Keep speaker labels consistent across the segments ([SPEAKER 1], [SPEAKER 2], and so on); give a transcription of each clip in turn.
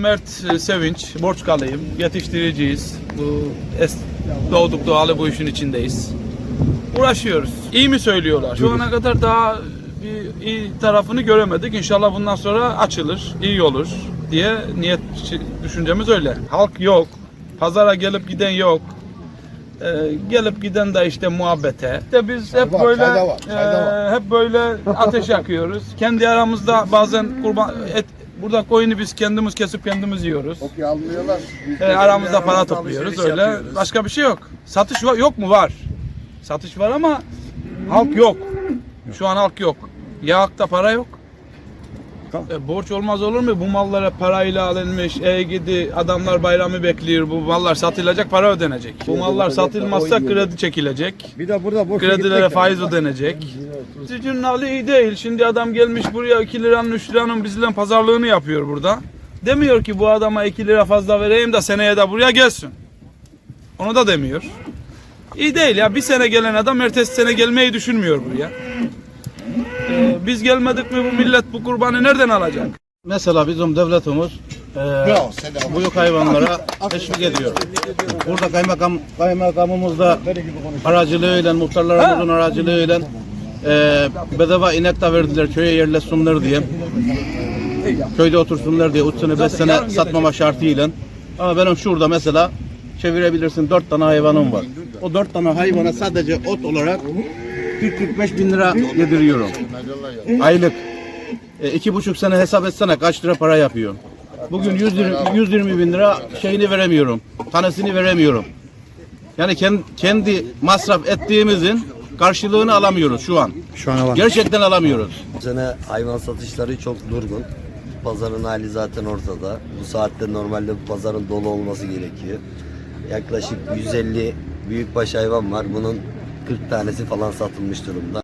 [SPEAKER 1] Mert e, Sevinç, Borçkalıyım. Yetiştiriciyiz. Bu es, doğduk doğalı bu işin içindeyiz. Uğraşıyoruz. İyi mi söylüyorlar? Şu ana kadar daha bir iyi tarafını göremedik. İnşallah bundan sonra açılır, iyi olur diye niyet düşüncemiz öyle. Halk yok. Pazara gelip giden yok. Ee, gelip giden de işte muhabbete. İşte biz hep
[SPEAKER 2] var,
[SPEAKER 1] böyle
[SPEAKER 2] çayda var, çayda
[SPEAKER 1] e, hep böyle ateş yakıyoruz. Kendi aramızda bazen kurban et burada koyunu biz kendimiz kesip kendimiz yiyoruz.
[SPEAKER 2] Kopya almıyorlar.
[SPEAKER 1] E, aramızda para topluyoruz öyle. Başka bir şey yok. Satış var, yok mu? Var. Satış var ama halk yok. Şu an halk yok. Yağakta para yok.
[SPEAKER 2] Tamam.
[SPEAKER 1] E, borç olmaz olur mu? Bu mallara parayla alınmış. E gidi adamlar bayramı bekliyor. Bu mallar satılacak, para ödenecek. Bu mallar satılmazsa kredi çekilecek.
[SPEAKER 2] Bir de burada boş
[SPEAKER 1] Kredilere faiz ödenecek. Sizin hali iyi değil. Şimdi adam gelmiş buraya 2 liranın 3 liranın bizden pazarlığını yapıyor burada. Demiyor ki bu adama 2 lira fazla vereyim de seneye de buraya gelsin. Onu da demiyor. İyi değil ya. Bir sene gelen adam ertesi sene gelmeyi düşünmüyor buraya. Ee, biz gelmedik mi bu millet bu kurbanı nereden alacak?
[SPEAKER 3] Mesela bizim devletimiz e, büyük hayvanlara teşvik ediyor. Burada kaymakam kaymakamımız da aracılığıyla, muhtarlarımızın aracılığıyla e, bedava inek de verdiler köye yerleşsinler diye. Köyde otursunlar diye 3 sene 5 sene satmama şartıyla. Ama benim şurada mesela çevirebilirsin 4 tane hayvanım var. O 4 tane hayvana sadece ot olarak 40-45 bin lira yediriyorum. Aylık. E, iki buçuk sene hesap etsene kaç lira para yapıyor. Bugün 120, 120 bin lira şeyini veremiyorum. Tanesini veremiyorum. Yani kendi, kendi masraf ettiğimizin karşılığını alamıyoruz şu an.
[SPEAKER 2] Şu an var.
[SPEAKER 3] Gerçekten alamıyoruz.
[SPEAKER 4] Bu sene hayvan satışları çok durgun. Pazarın hali zaten ortada. Bu saatte normalde bu pazarın dolu olması gerekiyor. Yaklaşık 150 büyükbaş hayvan var. Bunun 40 tanesi falan satılmış durumda.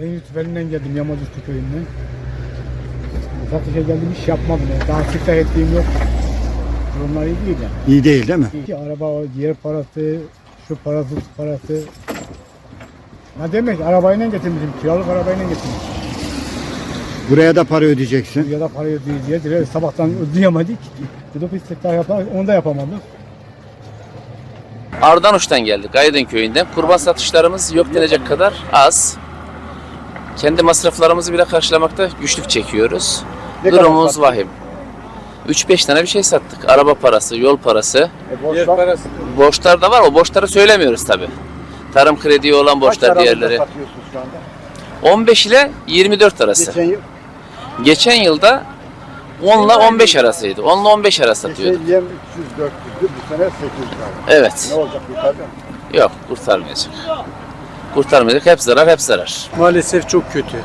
[SPEAKER 5] Ben Yusufeli'nden geldim Yamacüstü köyünden. Satışa geldim hiç yapmadım. Yani. Daha siftah ettiğim yok. Durumlar iyi değil yani.
[SPEAKER 2] İyi değil değil mi?
[SPEAKER 5] İki araba, yer parası, şu parası, bu parası. Ne demek? Arabayla getirmişim. Kiralık arabayla getirmişim.
[SPEAKER 2] Buraya da para ödeyeceksin.
[SPEAKER 5] Ya da para ödeyeceğiz. Sabahtan ödeyemedik. Dedik siftah yapar, onu da yapamadık.
[SPEAKER 6] Ardanuş'tan geldik, Aydın köyünden. Kurban satışlarımız yok denecek kadar az. Kendi masraflarımızı bile karşılamakta güçlük çekiyoruz. Durumumuz vahim. 3-5 tane bir şey sattık. Araba parası, yol parası. Borçlar da var. O borçları söylemiyoruz tabi. Tarım krediği olan borçlar diğerleri. 15 ile 24 arası.
[SPEAKER 2] Geçen yıl
[SPEAKER 6] Geçen yılda 10 ile 15 arasıydı. 10 ile 15 arası satıyorduk.
[SPEAKER 2] yem 300 400'dü. Bu sene 800 lira.
[SPEAKER 6] Evet.
[SPEAKER 2] Ne olacak yukarıda?
[SPEAKER 6] Yok kurtarmayacak. Kurtarmayacak. Hep zarar, hep zarar.
[SPEAKER 7] maalesef çok kötü.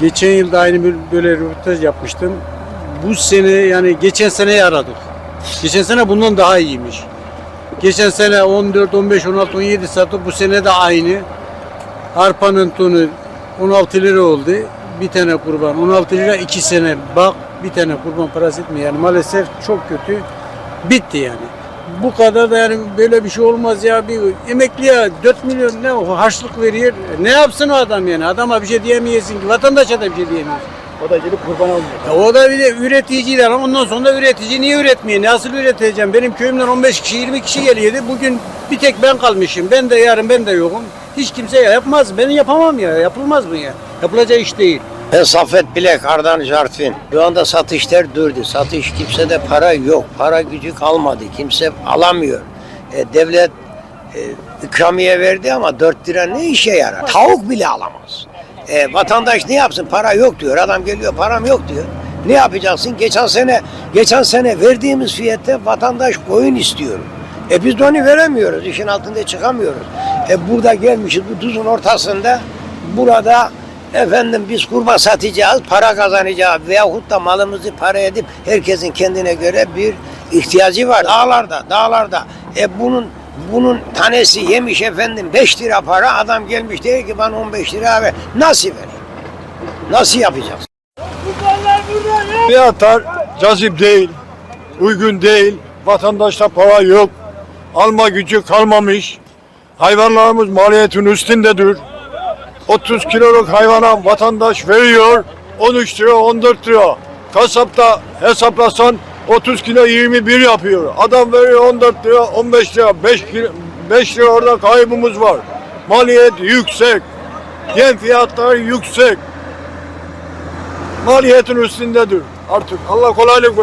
[SPEAKER 7] Geçen yılda aynı bir- böyle röportaj yapmıştım. Bu sene yani geçen seneyi aradık. Geçen sene bundan daha iyiymiş. Geçen sene 14, 15, 16, 17 sattık. Bu sene de aynı. Arpanın tonu 16 lira oldu. Bir tane kurban. 16 lira 2 sene. Bak bir tane kurban parası etmiyor. Yani maalesef çok kötü. Bitti yani. Bu kadar da yani böyle bir şey olmaz ya. Bir emekliye 4 milyon ne o harçlık veriyor. Ne yapsın o adam yani? Adama bir şey diyemeyesin ki. Vatandaşa da bir şey diyemiyorsun.
[SPEAKER 2] O da gelip kurban olmuyor.
[SPEAKER 7] Ya o da bir de üreticiler ondan sonra da üretici niye üretmiyor? Nasıl üreteceğim? Benim köyümden 15 kişi 20 kişi geliyordu. Bugün bir tek ben kalmışım. Ben de yarın ben de yokum. Hiç kimse yapmaz. Ben yapamam ya. Yapılmaz mı ya? Yapılacak iş değil.
[SPEAKER 8] Ben Saffet Bilek, Ardan Jarfin. Şu anda satışlar durdu. Satış kimsede para yok. Para gücü kalmadı. Kimse alamıyor. E, devlet e, ikramiye verdi ama 4 lira ne işe yarar? Tavuk bile alamaz. E, vatandaş ne yapsın? Para yok diyor. Adam geliyor param yok diyor. Ne yapacaksın? Geçen sene geçen sene verdiğimiz fiyatta vatandaş koyun istiyor. E biz de onu veremiyoruz. İşin altında çıkamıyoruz. E burada gelmişiz bu tuzun ortasında. Burada efendim biz kurban satacağız, para kazanacağız veyahut da malımızı para edip herkesin kendine göre bir ihtiyacı var. Dağlarda, dağlarda. E bunun bunun tanesi yemiş efendim 5 lira para adam gelmiş diyor ki bana 15 lira ver. Nasıl ver? Nasıl yapacağız?
[SPEAKER 2] Fiyatlar cazip değil. Uygun değil. Vatandaşta para yok. Alma gücü kalmamış. Hayvanlarımız maliyetin üstündedir. 30 kiloluk hayvana vatandaş veriyor 13 lira 14 lira. kasapta hesaplasan 30 kilo 21 yapıyor. Adam veriyor 14 lira 15 lira 5 kilo, 5 lira orada kaybımız var. Maliyet yüksek. Yem fiyatları yüksek. Maliyetin üstündedir. Artık Allah kolaylık versin.